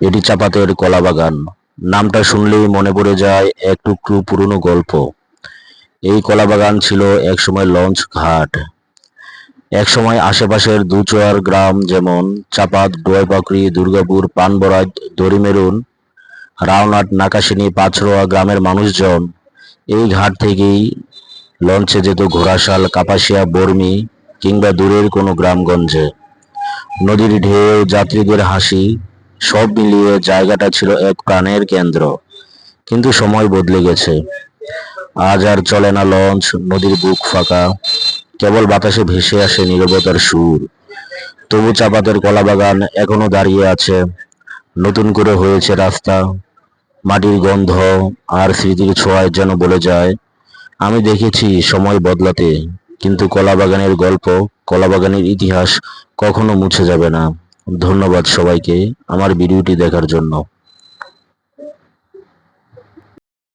এটি চাপাতের কলা বাগান নামটা শুনলেই মনে পড়ে যায় এক টুকরো পুরনো গল্প। এই কলা বাগান ছিল একসময় লঞ্চ ঘাট। একসময় আশেপাশের দুচোয়ার গ্রাম যেমন চাপাত ডোয়াপাকড়ি দুর্গাপুর পানবরাজ দড়িমেরুন, রাওনাট, নাকাশিনী, পাঁচরোয়া গ্রামের মানুষজন এই ঘাট থেকেই লঞ্চে যেত ঘোড়াশাল, কাপাসিয়া, বর্মি কিংবা দূরের কোনো গ্রামগঞ্জে। নদীর ঢেউ, যাত্রীদের হাসি সব মিলিয়ে জায়গাটা ছিল এক প্রাণের কেন্দ্র। কিন্তু সময় বদলে গেছে। আজ আর চলে না লঞ্চ, নদীর বুক ফাঁকা। কেবল বাতাসে ভেসে আসে নীরবতার সুর। তবু চাপাতের কলাবাগান এখনও দাঁড়িয়ে আছে। নতুন করে হয়েছে রাস্তা। মাটির গন্ধ আর স্মৃতির ছোঁয়ায় যেন বলে যায়, আমি দেখেছি সময় বদলাতে, কিন্তু কলাবাগানের গল্প, কলাবাগানের ইতিহাস কখনো মুছে যাবে না। ধন্যবাদ সবাইকে আমার ভিডিওটি দেখার জন্য।